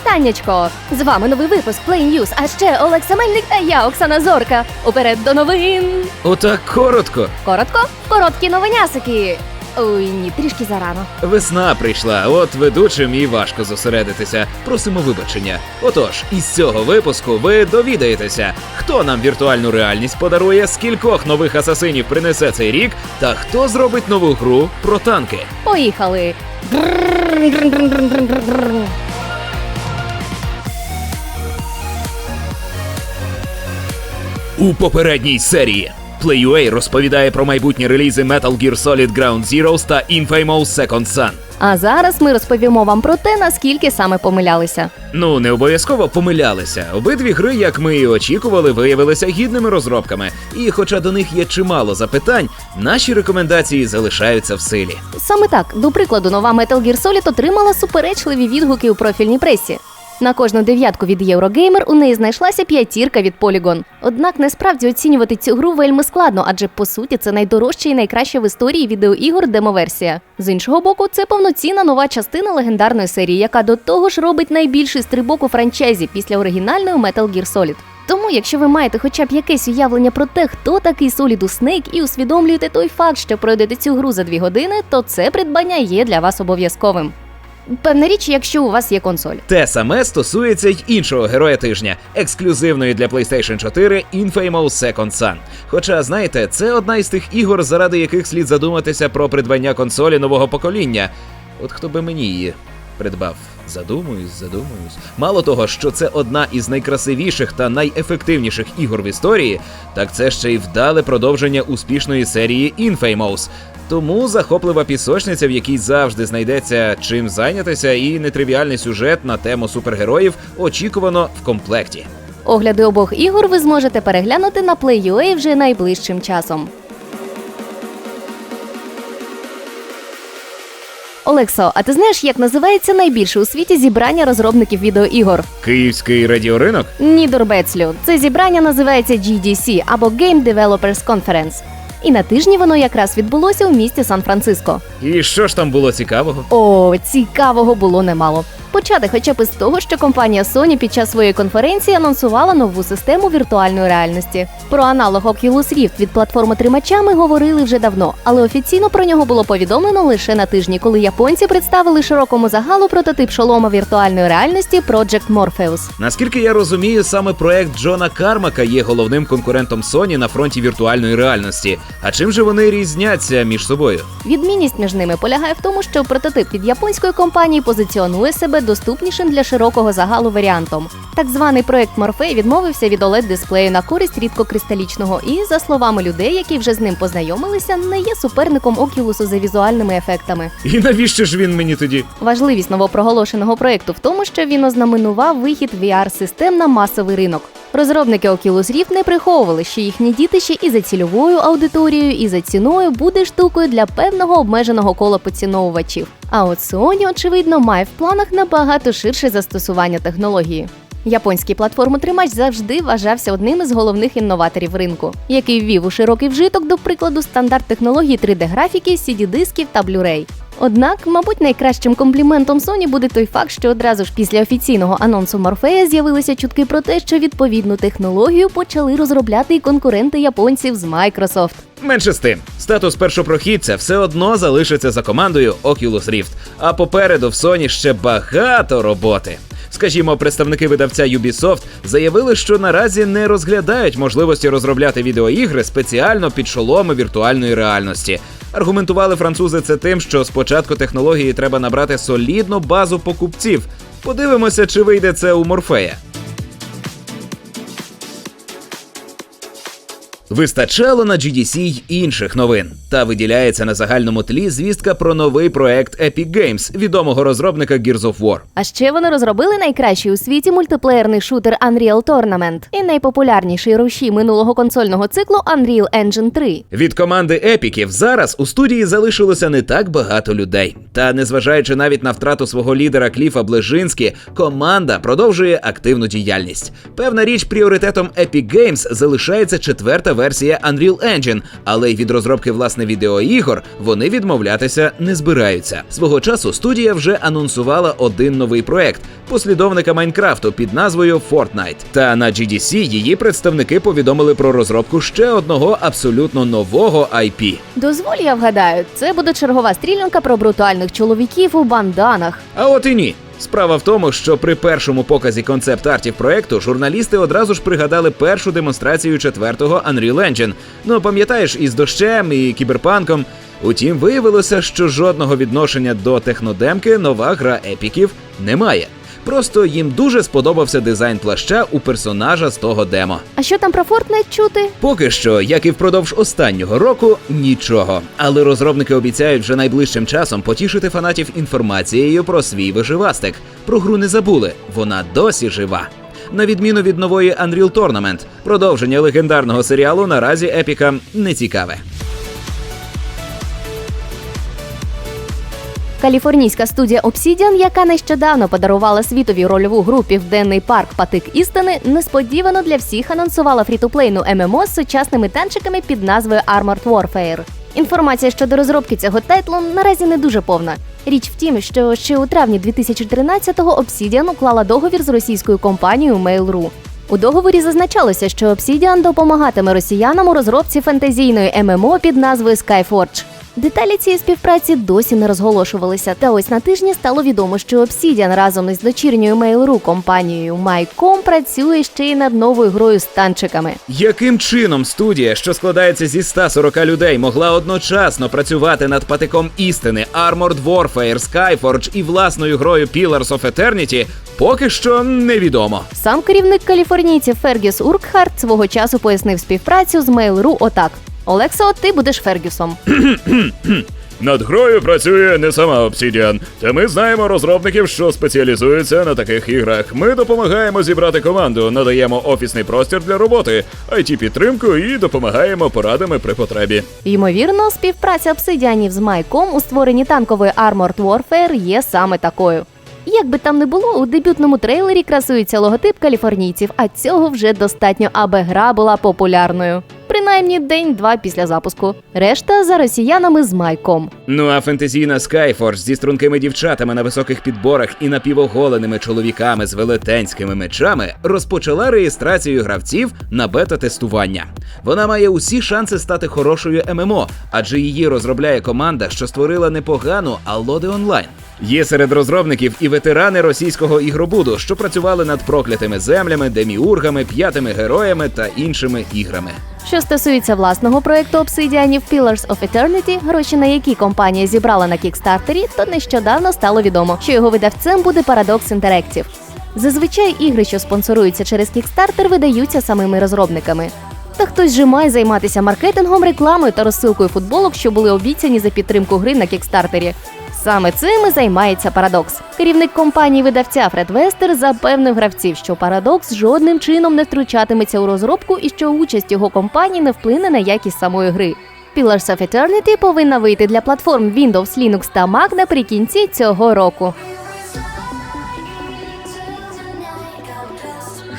Вітаннячко! З вами новий випуск Play News, а ще Олекса Мельник та я, Оксана Зорка. Уперед до новин! Отак коротко. Коротко? Короткі новинясики. Ой, ні, трішки зарано. Весна прийшла, от ведучим і важко зосередитися. Просимо вибачення. Отож, із цього випуску ви довідаєтеся, хто нам віртуальну реальність подарує, скількох нових асасинів принесе цей рік, та хто зробить нову гру про танки. Поїхали! У попередній серії PlayUA розповідає про майбутні релізи Metal Gear Solid Ground Zeroes та Infamous Second Son. А зараз ми розповімо вам про те, наскільки саме помилялися. Ну, не обов'язково помилялися. Обидві гри, як ми і очікували, виявилися гідними розробками. І хоча до них є чимало запитань, наші рекомендації залишаються в силі. Саме так, до прикладу, нова Metal Gear Solid отримала суперечливі відгуки у профільній пресі. На кожну дев'ятку від Єврогеймер у неї знайшлася п'ятірка від Polygon. Однак насправді оцінювати цю гру вельми складно, адже по суті це найдорожча і найкраща в історії відеоігор демоверсія. З іншого боку, це повноцінна нова частина легендарної серії, яка до того ж робить найбільший стрибок у франчайзі після оригінальної Metal Gear Solid. Тому, якщо ви маєте хоча б якесь уявлення про те, хто такий Solidus Snake, і усвідомлюєте той факт, що пройдете цю гру за дві години, то це придбання є для вас обов'язковим. Певна річ, якщо у вас є консоль. Те саме стосується й іншого героя тижня, ексклюзивної для PlayStation 4 Infamous Second Son. Хоча, знаєте, це одна із тих ігор, заради яких слід задуматися про придбання консолі нового покоління. От хто би мені її придбав? Задумуюсь, задумуюсь. Мало того, що це одна із найкрасивіших та найефективніших ігор в історії, так це ще й вдале продовження успішної серії Infamous. Тому захоплива пісочниця, в якій завжди знайдеться чим зайнятися, і нетривіальний сюжет на тему супергероїв очікувано в комплекті. Огляди обох ігор ви зможете переглянути на Play.ua вже найближчим часом. Олексо, а ти знаєш, як називається найбільше у світі зібрання розробників відеоігор? Київський радіоринок? Ні, дурбецлю. Це зібрання називається GDC або Game Developers Conference. І на тижні воно якраз відбулося у місті Сан-Франциско. І що ж там було цікавого? О, цікавого було немало. Почати хоча б із того, що компанія Sony під час своєї конференції анонсувала нову систему віртуальної реальності. Про аналог Oculus Rift від платформи тримача ми говорили вже давно, але офіційно про нього було повідомлено лише на тижні, коли японці представили широкому загалу прототип шолома віртуальної реальності Project Morpheus. Наскільки я розумію, саме проект Джона Кармака є головним конкурентом Sony на фронті віртуальної реальності. А чим же вони різняться між собою? Відмінність між ними полягає в тому, що прототип від японської компанії позиціонує себе доступнішим для широкого загалу варіантом. Так званий проект Morphe відмовився від oled дисплею на користь рідкокристалічного і, за словами людей, які вже з ним познайомилися, не є суперником Oculus за візуальними ефектами. І навіщо ж він мені тоді? Важливість новопроголошеного проекту в тому, що він ознаменував вихід VR-систем на масовий ринок. Розробники Oculus Rift не приховували, що їхні дітище і за цільовою аудиторією, і за ціною буде штукою для певного обмеженого кола поціновувачів. А от Sony, очевидно, має в планах набагато ширше застосування технології. Японський платформотримач завжди вважався одним із головних інноваторів ринку, який ввів у широкий вжиток, до прикладу, стандарт технологій 3D-графіки, CD-дисків та Blu-ray. Однак, мабуть, найкращим компліментом Sony буде той факт, що одразу ж після офіційного анонсу Морфея з'явилися чутки про те, що відповідну технологію почали розробляти і конкуренти японців з Microsoft. Менше з тим, статус першопрохідця все одно залишиться за командою Oculus Rift, а попереду в Sony ще багато роботи. Скажімо, представники видавця Ubisoft заявили, що наразі не розглядають можливості розробляти відеоігри спеціально під шоломи віртуальної реальності. Аргументували французи це тим, що спочатку технології треба набрати солідну базу покупців. Подивимося, чи вийде це у Морфея. Вистачало на GDC й інших новин. Та виділяється на загальному тлі звістка про новий проект Epic Games, відомого розробника Gears of War. А ще вони розробили найкращий у світі мультиплеєрний шутер Unreal Tournament і найпопулярніший рушій минулого консольного циклу Unreal Engine 3. Від команди епіків зараз у студії залишилося не так багато людей. Та незважаючи навіть на втрату свого лідера Кліфа Блежинські, команда продовжує активну діяльність. Певна річ, пріоритетом Epic Games залишається четверта версія Unreal Engine, але й від розробки власне відеоігор вони відмовлятися не збираються. Свого часу студія вже анонсувала один новий проект послідовника Майнкрафту під назвою Fortnite. Та на GDC її представники повідомили про розробку ще одного абсолютно нового IP. Дозволь, я вгадаю, це буде чергова стрілянка про брутальних чоловіків у банданах. А от і ні. Справа в тому, що при першому показі концепт-артів проекту журналісти одразу ж пригадали першу демонстрацію четвертого Unreal Engine. Ну пам'ятаєш, із дощем і кіберпанком. Утім, виявилося, що жодного відношення до технодемки нова гра епіків не має. Просто їм дуже сподобався дизайн плаща у персонажа з того демо. А що там про Fortnite чути? Поки що, як і впродовж останнього року, нічого. Але розробники обіцяють вже найближчим часом потішити фанатів інформацією про свій виживастик. Про гру не забули, вона досі жива. На відміну від нової Unreal Tournament, продовження легендарного серіалу наразі епікам не цікаве. Каліфорнійська студія Obsidian, яка нещодавно подарувала світові рольову гру Південний парк Патик істини, несподівано для всіх анонсувала фрітуплейну ММО з сучасними танчиками під назвою Armored Warfare. Інформація щодо розробки цього тайтлу наразі не дуже повна. Річ в тім, що ще у травні 2013-го Obsidian уклала договір з російською компанією Mail.ru. У договорі зазначалося, що Obsidian допомагатиме росіянам у розробці фантазійної ММО під назвою Skyforge. Деталі цієї співпраці досі не розголошувалися. Та ось на тижні стало відомо, що Obsidian разом із дочірньою Mail.ru компанією MyCom працює ще й над новою грою з танчиками. Яким чином студія, що складається зі 140 людей, могла одночасно працювати над патиком істини, Armored Warfare, Skyforge і власною грою Pillars of Eternity, поки що невідомо. Сам керівник каліфорнійців Фергюс Уркхарт свого часу пояснив співпрацю з Mail.ru отак: Олексо, ти будеш Фергюсом. Над грою працює не сама Obsidian, та ми знаємо розробників, що спеціалізуються на таких іграх. Ми допомагаємо зібрати команду, надаємо офісний простір для роботи, it підтримку і допомагаємо порадами при потребі. Ймовірно, співпраця обсидіанів з Майком у створенні танкової Armored Warfare є саме такою. Як би там не було, у дебютному трейлері красується логотип каліфорнійців, а цього вже достатньо, аби гра була популярною. Принаймні день-два після запуску. Решта за росіянами з Майком. Ну а фентезійна Skyforge зі стрункими дівчатами на високих підборах і напівоголеними чоловіками з велетенськими мечами розпочала реєстрацію гравців на бета-тестування. Вона має усі шанси стати хорошою ММО, адже її розробляє команда, що створила непогану Аллоди онлайн. Є серед розробників і ветерани російського ігробуду, що працювали над проклятими землями, деміургами, п'ятими героями та іншими іграми. Що стосується власного проекту обсидіанів Pillars of Eternity, гроші на які компанія зібрала на кікстартері, то нещодавно стало відомо, що його видавцем буде Paradox Interactive. Зазвичай ікри, що спонсоруються через Kickstarter, видаються самими розробниками. Та хтось же має займатися маркетингом, рекламою та розсилкою футболок, що були обіцяні за підтримку гри на кікстартері. Саме цим і займається парадокс. Керівник компанії видавця Фред Вестер запевнив гравців, що парадокс жодним чином не втручатиметься у розробку і що участь його компанії не вплине на якість самої гри. Pillars of Eternity повинна вийти для платформ Windows, Linux та Mac наприкінці цього року.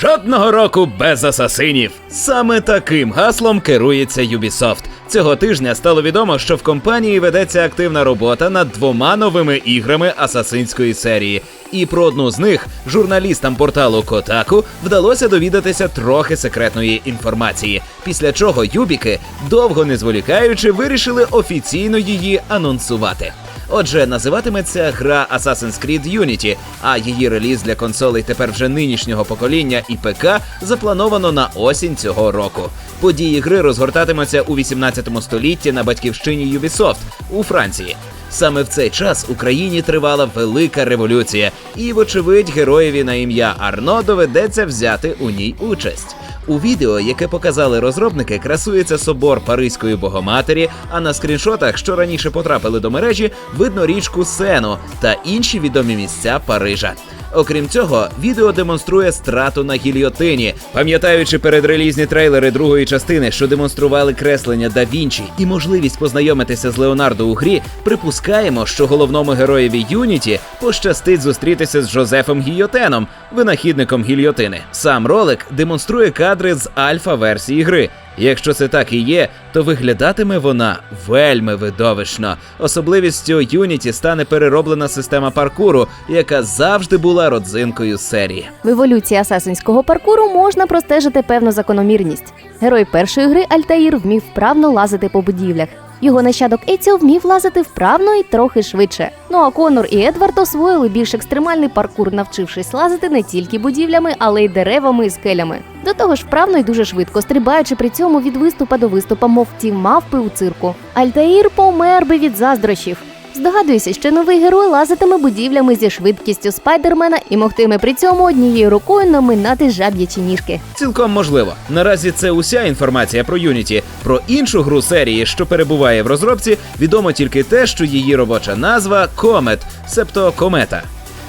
Жодного року без асасинів. Саме таким гаслом керується Ubisoft. Цього тижня стало відомо, що в компанії ведеться активна робота над двома новими іграми асасинської серії. І про одну з них журналістам порталу Kotaku вдалося довідатися трохи секретної інформації. Після чого Юбіки, довго не зволікаючи, вирішили офіційно її анонсувати. Отже, називатиметься гра Assassin's Creed Unity, а її реліз для консолей тепер вже нинішнього покоління і ПК заплановано на осінь цього року. Події гри розгортатимуться у 18 столітті на батьківщині Ubisoft у Франції. Саме в цей час Україні тривала велика революція, і, вочевидь, героєві на ім'я Арно доведеться взяти у ній участь. У відео, яке показали розробники, красується собор Паризької Богоматері, а на скріншотах, що раніше потрапили до мережі, видно річку Сену та інші відомі місця Парижа. Окрім цього, відео демонструє страту на гільйотині, пам'ятаючи передрелізні трейлери другої частини, що демонстрували креслення да Вінчі і можливість познайомитися з Леонардо у грі, припускаємо, що головному героєві Юніті пощастить зустрітися з Жозефом Гільйотеном, винахідником гільйотини. Сам ролик демонструє кадри з альфа-версії гри. Якщо це так і є, то виглядатиме вона вельми видовищно. Особливістю Юніті стане перероблена система паркуру, яка завжди була родзинкою серії. В еволюції асасинського паркуру можна простежити певну закономірність. Герой першої гри Альтаїр вмів вправно лазити по будівлях. Його нащадок Еціо вмів лазити вправно і трохи швидше. Ну а Конор і Едвард освоїли більш екстремальний паркур, навчившись лазити не тільки будівлями, але й деревами і скелями. До того ж, вправно і дуже швидко, стрибаючи при цьому від виступа до виступа, мов ті мавпи у цирку. Альтаїр помер би від заздрощів. Здогадуюся, що новий герой лазитиме будівлями зі швидкістю спайдермена і могтиме при цьому однією рукою наминати жаб'ячі ніжки. Цілком можливо. Наразі це уся інформація про Юніті. Про іншу гру серії, що перебуває в розробці, відомо тільки те, що її робоча назва Комет, себто комета.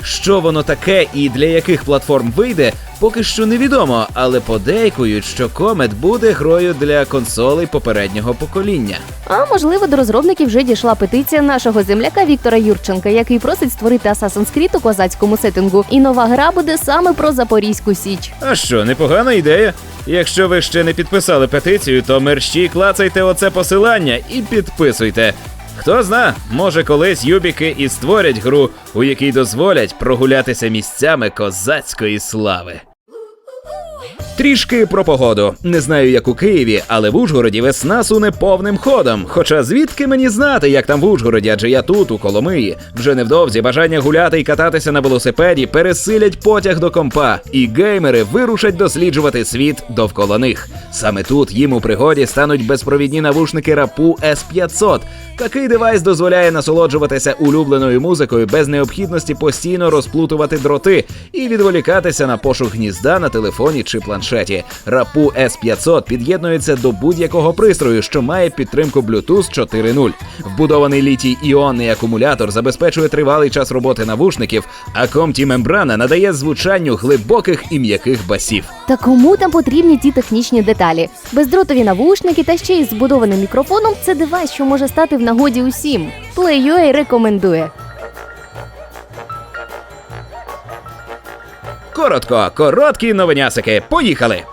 Що воно таке і для яких платформ вийде, поки що невідомо, але подейкують, що Комет буде грою для консолей попереднього покоління. А можливо, до розробників вже дійшла петиція нашого земляка Віктора Юрченка, який просить створити Assassin's Creed у козацькому сеттингу. І нова гра буде саме про Запорізьку Січ. А що, непогана ідея? Якщо ви ще не підписали петицію, то мерщій клацайте оце посилання і підписуйте. Хто зна, може колись юбіки і створять гру, у якій дозволять прогулятися місцями козацької слави. Трішки про погоду. Не знаю, як у Києві, але в Ужгороді весна суне повним ходом. Хоча звідки мені знати, як там в Ужгороді, адже я тут, у Коломиї. Вже невдовзі бажання гуляти і кататися на велосипеді пересилять потяг до компа, і геймери вирушать досліджувати світ довкола них. Саме тут їм у пригоді стануть безпровідні навушники Рапу S500. Такий девайс дозволяє насолоджуватися улюбленою музикою без необхідності постійно розплутувати дроти і відволікатися на пошук гнізда на телефоні чи планшеті. Рапу S500 під'єднується до будь-якого пристрою, що має підтримку Bluetooth 4.0. Вбудований літій іонний акумулятор забезпечує тривалий час роботи навушників, а комті мембрана надає звучанню глибоких і м'яких басів. Та кому там потрібні ті технічні деталі? Бездротові навушники та ще й збудованим мікрофоном це девайс, що може стати в нагоді усім. Play.ua рекомендує. Коротко, короткі новинясики. Поїхали!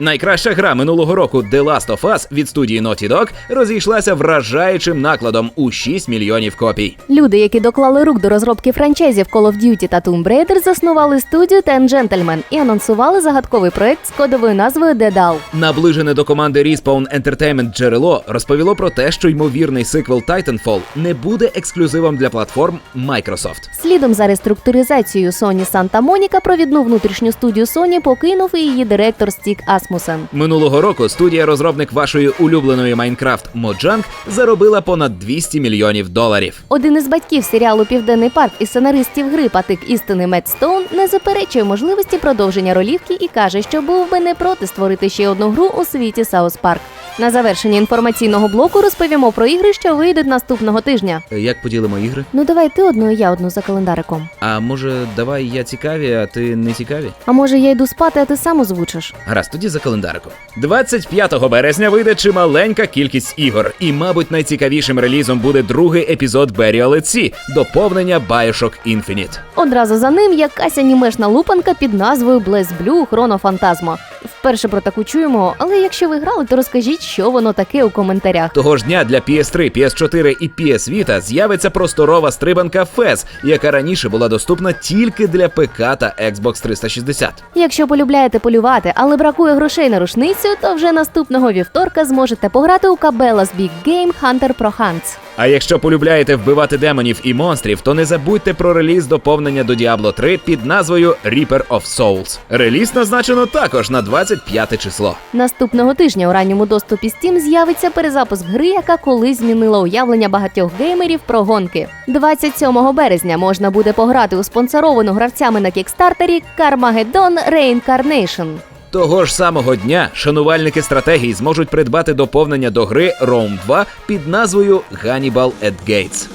Найкраща гра минулого року The Last of Us від студії Naughty Dog розійшлася вражаючим накладом у 6 мільйонів копій. Люди, які доклали рук до розробки франчайзів Call of Duty та Tomb Raider, заснували студію Ten Gentlemen і анонсували загадковий проект з кодовою назвою Dedal. Наближене до команди Respawn Entertainment джерело розповіло про те, що ймовірний сиквел Titanfall не буде ексклюзивом для платформ Microsoft. Слідом за реструктуризацією Sony Santa Monica провідну внутрішню студію Sony покинув і її директор Стік Асмусен. Минулого року студія-розробник вашої улюбленої Майнкрафт Моджанг заробила понад 200 мільйонів доларів. Один із батьків серіалу Південний парк і сценаристів гри Патик істини Мед Стоун не заперечує можливості продовження ролівки і каже, що був би не проти створити ще одну гру у світі Саус Парк. На завершення інформаційного блоку розповімо про ігри, що вийдуть наступного тижня. Як поділимо ігри? Ну давай ти одну, я одну за календариком. А може, давай я цікаві, а ти не цікаві? А може я йду спати, а ти сам озвучиш? Гаразд, тоді за календариком. 25 березня вийде чималенька кількість ігор, і, мабуть, найцікавішим релізом буде другий епізод Burial at Sea – доповнення Bioshock Infinite. Одразу за ним якась анімешна лупанка під назвою Blaze Blue Хронофантазма. Вперше про таку чуємо, але якщо ви грали, то розкажіть, що воно таке у коментарях. Того ж дня для PS3, PS4 і PS Vita з'явиться просторова стрибанка FES, яка раніше була доступна тільки для ПК та Xbox 360. Якщо полюбляєте полювати, але бракує грошей на рушницю, то вже наступного вівторка зможете пограти у Cabela's Big Game Hunter Pro Hunts. А якщо полюбляєте вбивати демонів і монстрів, то не забудьте про реліз доповнення до Diablo 3 під назвою Reaper of Souls. Реліз назначено також на 25 число. Наступного тижня у ранньому доступі Steam з'явиться перезапуск гри, яка колись змінила уявлення багатьох геймерів про гонки. 27 березня можна буде пограти у спонсоровану гравцями на кікстартері Carmageddon Reincarnation. Того ж самого дня шанувальники стратегій зможуть придбати доповнення до гри Rome 2 під назвою Hannibal at Gates.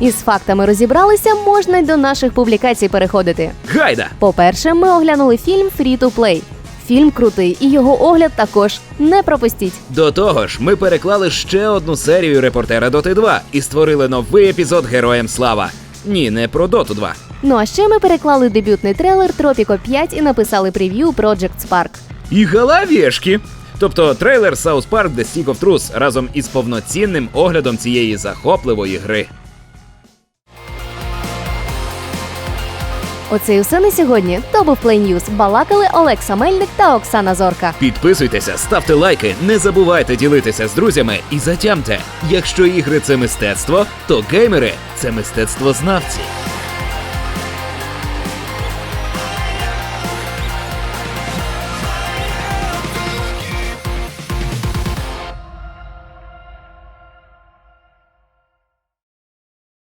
Із фактами розібралися, можна й до наших публікацій переходити. Гайда! По-перше, ми оглянули фільм Free to Play. Фільм крутий, і його огляд також не пропустіть. До того ж, ми переклали ще одну серію репортера Доти 2 і створили новий епізод Героям Слава. Ні, не про Доту 2. Ну а ще ми переклали дебютний трейлер Tropico 5 і написали прев'ю Project Spark. І головешки. Тобто трейлер South Park The Stick of Truth разом із повноцінним оглядом цієї захопливої гри. Оце і все на сьогодні. То був Play News. Балакали Олекса Мельник та Оксана Зорка. Підписуйтеся, ставте лайки, не забувайте ділитися з друзями і затямте. Якщо ігри це мистецтво, то геймери це мистецтвознавці.